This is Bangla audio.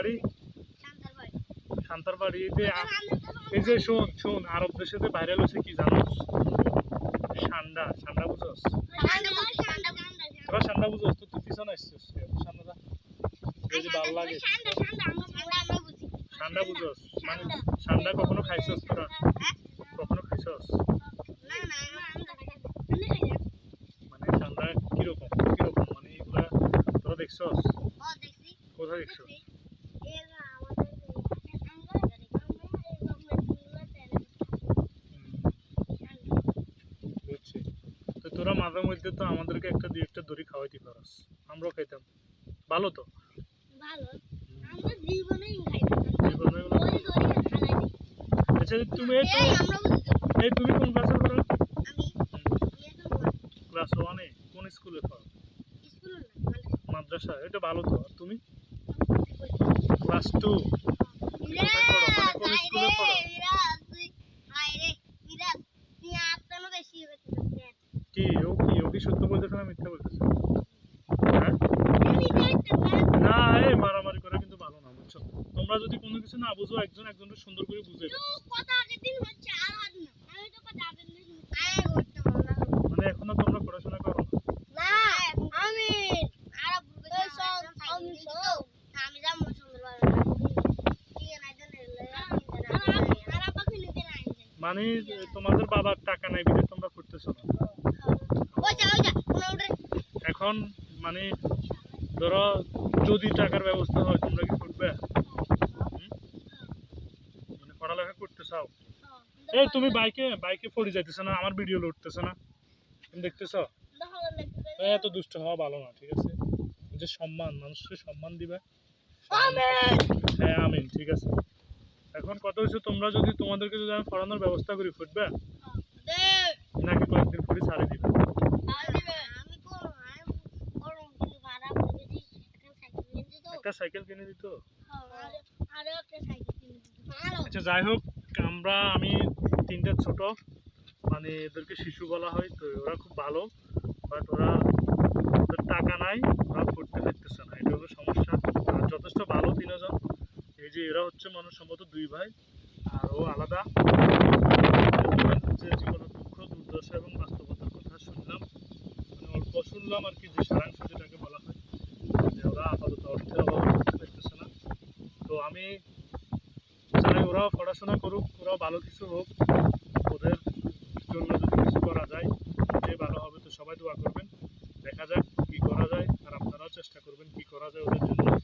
বাড়ি? এই যে এই যে শোন শোন আরব দেশে যে ভাইরাল হয়েছে কি জানোস ঠান্ডা ঠান্ডা বুঝোস? এবার ঠান্ডা বুঝোস তো তুই পিছনে আসছিস ঠান্ডা যা। এই যে ভালো লাগে। ঠান্ডা বুঝোস? মানে ঠান্ডা কখনো খাইছস তোরা? কখনো খাইছস? মানে ঠান্ডা কীরকম? কীরকম? মানে এগুলা তোরা দেখছস? কোথায় দেখছস বুঝছি তো তোরা মাঝে মধ্যে তো আমাদেরকে একটা দুই একটা দড়ি খাওয়াইতে পারস আমরাও খাইতাম। ভালো তো? আচ্ছা তুমি এই তুমি কোন ক্লাসে পড়ো? ক্লাস ওয়ানে কোন স্কুলে পড়ো মাদ্রাসা। এটা ভালো তো। তুমি? ক্লাস টু কি সত্য বলতেছে না মিথ্যা বলতেছে? হ্যাঁ? না এই মারামারি করা কিন্তু ভালো না, বুঝছ? তোমরা যদি কোনো কিছু না বুঝো, একজন একজনকে সুন্দর করে বুঝে মানে এখনও তোমরা পড়াশোনা করো মানে তোমাদের বাবার টাকা নাই বিধে তোমরা করতেছো না? এখন মানে ধরো যদি টাকার ব্যবস্থা হয় তোমরা কি করবে? মানে পড়ালেখা করতে চাও? এই তুমি বাইকে বাইকে পড়ে যাইতেছো না আমার ভিডিও উঠতেছে না। তুমি দেখতেছো? এত দুষ্ট হওয়া ভালো না ঠিক আছে? যে সম্মান মানুষকে সম্মান দিবে হ্যাঁ আমিন ঠিক আছে। এখন কথা হচ্ছে তোমরা যদি তোমাদেরকে যদি আমি পড়ানোর ব্যবস্থা করি ফুটবে একটা সাইকেল কিনে দিত? আচ্ছা যাই হোক, আমরা, আমি তিনটা ছোট মানে এদেরকে শিশু বলা হয়, তো ওরা খুব ভালো বাট ওরা ওদের টাকা নাই, ওরা পড়তে পারতেছে না, এটা হলো সমস্যা। আর যথেষ্ট ভালো তিনজন, এই যে এরা হচ্ছে মানুষ সম্ভবত দুই ভাই, আর ও আলাদা। যে জীবনের দুঃখ, দুর্দশা এবং বাস্তবতার কথা শুনলাম মানে অল্প শুনলাম আর কি, যে সারাংশ যেটাকে বলা হয়, যে ওরা আপাতত অর্থের অভাবে পড়তে পারতেছে না তো আমি চাই ওরাও পড়াশোনা করুক ওরাও ভালো কিছু হোক, ওদের জন্য যদি কিছু করা যায়, যে ভালো হবে তো সবাই দোয়া করবেন। দেখা যাক কি করা যায় আর আপনারাও চেষ্টা করবেন কি করা যায় ওদের জন্য।